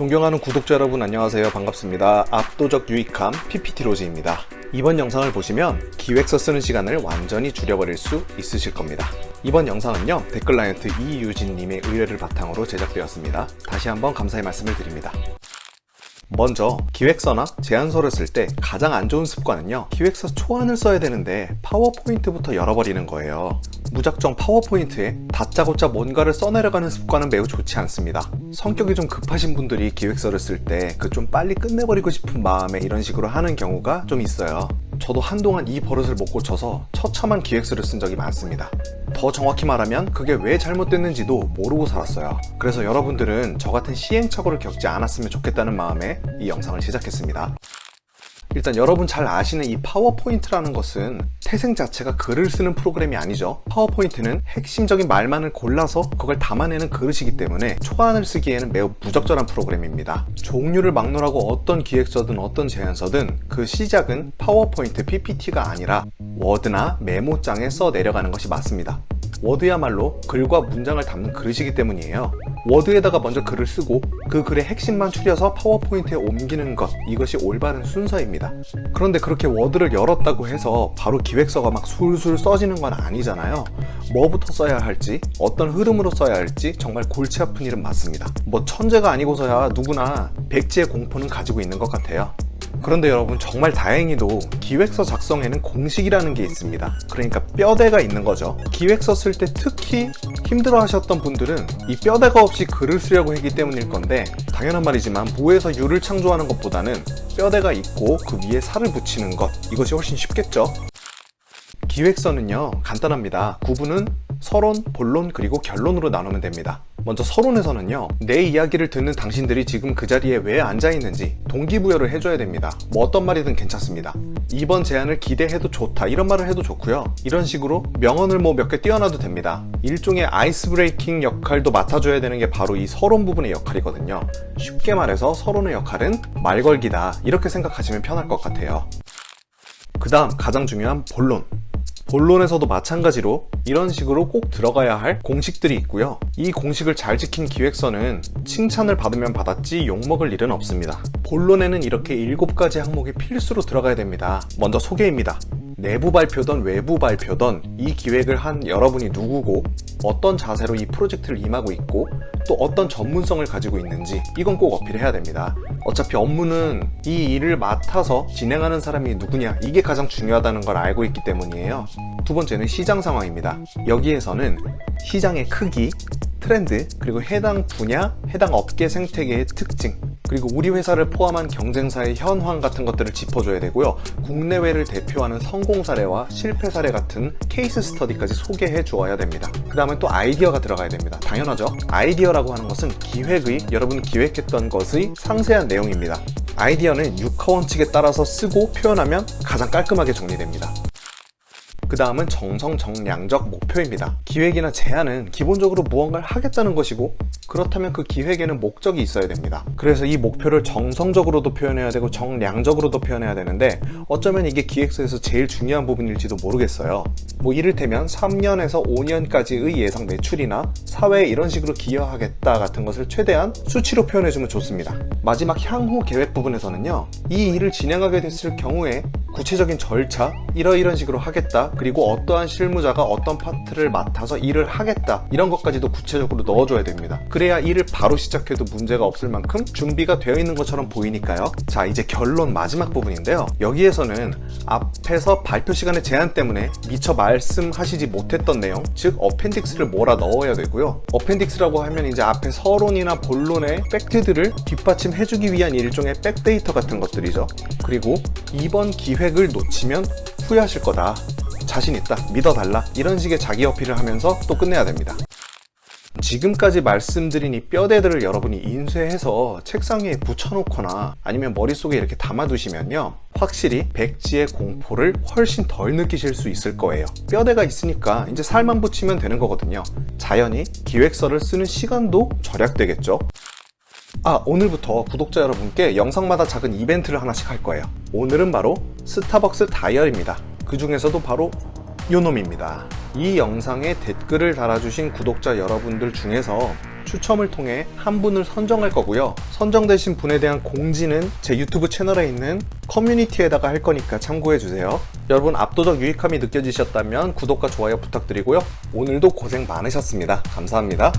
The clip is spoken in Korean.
존경하는 구독자 여러분 안녕하세요. 반갑습니다. 압도적 유익함 PPT 로즈입니다. 이번 영상을 보시면 기획서 쓰는 시간을 완전히 줄여버릴 수 있으실 겁니다. 이번 영상은요, 댓글라이언트 이유진님의 의뢰를 바탕으로 제작되었습니다. 다시 한번 감사의 말씀을 드립니다. 먼저 기획서나 제안서를 쓸 때 가장 안 좋은 습관은요 기획서 초안을 써야 되는데 파워포인트부터 열어버리는 거예요 무작정 파워포인트에 다짜고짜 뭔가를 써내려가는 습관은 매우 좋지 않습니다 성격이 좀 급하신 분들이 기획서를 쓸 때 그 좀 빨리 끝내버리고 싶은 마음에 이런 식으로 하는 경우가 좀 있어요 저도 한동안 이 버릇을 못 고쳐서 처참한 기획서를 쓴 적이 많습니다. 더 정확히 말하면 그게 왜 잘못됐는지도 모르고 살았어요. 그래서 여러분들은 저 같은 시행착오를 겪지 않았으면 좋겠다는 마음에 이 영상을 제작했습니다. 일단 여러분 잘 아시는 이 파워포인트라는 것은 태생 자체가 글을 쓰는 프로그램이 아니죠. 파워포인트는 핵심적인 말만을 골라서 그걸 담아내는 그릇이기 때문에 초안을 쓰기에는 매우 부적절한 프로그램입니다. 종류를 막론하고 어떤 기획서든 어떤 제안서든 그 시작은 파워포인트 PPT가 아니라 워드나 메모장에 써 내려가는 것이 맞습니다. 워드야말로 글과 문장을 담는 그릇이기 때문이에요. 워드에다가 먼저 글을 쓰고 그 글의 핵심만 추려서 파워포인트에 옮기는 것 이것이 올바른 순서입니다. 그런데 그렇게 워드를 열었다고 해서 바로 기획서가 막 술술 써지는 건 아니잖아요. 뭐부터 써야 할지 어떤 흐름으로 써야 할지 정말 골치 아픈 일은 맞습니다. 뭐 천재가 아니고서야 누구나 백지의 공포는 가지고 있는 것 같아요. 그런데 여러분 정말 다행히도 기획서 작성에는 공식이라는 게 있습니다. 그러니까 뼈대가 있는 거죠. 기획서 쓸 때 특히 힘들어 하셨던 분들은 이 뼈대가 없이 글을 쓰려고 했기 때문일 건데 당연한 말이지만 무에서 유를 창조하는 것보다는 뼈대가 있고 그 위에 살을 붙이는 것 이것이 훨씬 쉽겠죠. 기획서는요 간단합니다. 구분은 서론, 본론, 그리고 결론으로 나누면 됩니다. 먼저 서론에서는요, 내 이야기를 듣는 당신들이 지금 그 자리에 왜 앉아 있는지 동기부여를 해줘야 됩니다. 뭐 어떤 말이든 괜찮습니다. 이번 제안을 기대해도 좋다, 이런 말을 해도 좋고요. 이런 식으로 명언을 뭐 몇 개 띄워놔도 됩니다. 일종의 아이스 브레이킹 역할도 맡아줘야 되는 게 바로 이 서론 부분의 역할이거든요. 쉽게 말해서 서론의 역할은 말 걸기다, 이렇게 생각하시면 편할 것 같아요. 그 다음 가장 중요한 본론. 본론에서도 마찬가지로 이런 식으로 꼭 들어가야 할 공식들이 있고요. 이 공식을 잘 지킨 기획서는 칭찬을 받으면 받았지 욕먹을 일은 없습니다. 본론에는 이렇게 7가지 항목이 필수로 들어가야 됩니다. 먼저 소개입니다. 내부 발표든 외부 발표든 이 기획을 한 여러분이 누구고 어떤 자세로 이 프로젝트를 임하고 있고 또 어떤 전문성을 가지고 있는지 이건 꼭 어필해야 됩니다. 어차피 업무는 이 일을 맡아서 진행하는 사람이 누구냐 이게 가장 중요하다는 걸 알고 있기 때문이에요. 두 번째는 시장 상황입니다. 여기에서는 시장의 크기, 트렌드, 그리고 해당 분야, 해당 업계 생태계의 특징, 그리고 우리 회사를 포함한 경쟁사의 현황 같은 것들을 짚어줘야 되고요. 국내외를 대표하는 성공 사례와 실패 사례 같은 케이스 스터디까지 소개해 주어야 됩니다. 그 다음에 또 아이디어가 들어가야 됩니다. 당연하죠. 아이디어라고 하는 것은 기획의, 여러분 기획했던 것의 상세한 내용입니다. 아이디어는 육하 원칙에 따라서 쓰고 표현하면 가장 깔끔하게 정리됩니다. 그 다음은 정성정량적 목표입니다. 기획이나 제안은 기본적으로 무언가를 하겠다는 것이고 그렇다면 그 기획에는 목적이 있어야 됩니다. 그래서 이 목표를 정성적으로도 표현해야 되고 정량적으로도 표현해야 되는데 어쩌면 이게 기획서에서 제일 중요한 부분일지도 모르겠어요. 뭐 이를테면 3년에서 5년까지의 예상 매출이나 사회에 이런 식으로 기여하겠다 같은 것을 최대한 수치로 표현해주면 좋습니다. 마지막 향후 계획 부분에서는요. 이 일을 진행하게 됐을 경우에 구체적인 절차, 이러이런 식으로 하겠다. 그리고 어떠한 실무자가 어떤 파트를 맡아서 일을 하겠다. 이런 것까지도 구체적으로 넣어줘야 됩니다. 그래야 일을 바로 시작해도 문제가 없을 만큼 준비가 되어 있는 것처럼 보이니까요. 자, 이제 결론 마지막 부분인데요. 여기에서는 앞에서 발표 시간의 제한 때문에 미처 말씀하시지 못했던 내용, 즉 어펜딕스를 몰아 넣어야 되고요. 어펜딕스라고 하면 이제 앞에 서론이나 본론의 팩트들을 뒷받침해주기 위한 일종의 백데이터 같은 것들이죠. 그리고 이번 기획을 놓치면 후회하실 거다. 자신 있다. 믿어달라. 이런 식의 자기 어필을 하면서 또 끝내야 됩니다. 지금까지 말씀드린 이 뼈대들을 여러분이 인쇄해서 책상 위에 붙여놓거나 아니면 머릿속에 이렇게 담아두시면요. 확실히 백지의 공포를 훨씬 덜 느끼실 수 있을 거예요. 뼈대가 있으니까 이제 살만 붙이면 되는 거거든요. 자연히 기획서를 쓰는 시간도 절약되겠죠. 아, 오늘부터 구독자 여러분께 영상마다 작은 이벤트를 하나씩 할 거예요. 오늘은 바로 스타벅스 다이얼입니다. 그 중에서도 바로 요놈입니다. 이 영상에 댓글을 달아주신 구독자 여러분들 중에서 추첨을 통해 한 분을 선정할 거고요. 선정되신 분에 대한 공지는 제 유튜브 채널에 있는 커뮤니티에다가 할 거니까 참고해 주세요. 여러분 압도적 유익함이 느껴지셨다면 구독과 좋아요 부탁드리고요. 오늘도 고생 많으셨습니다. 감사합니다.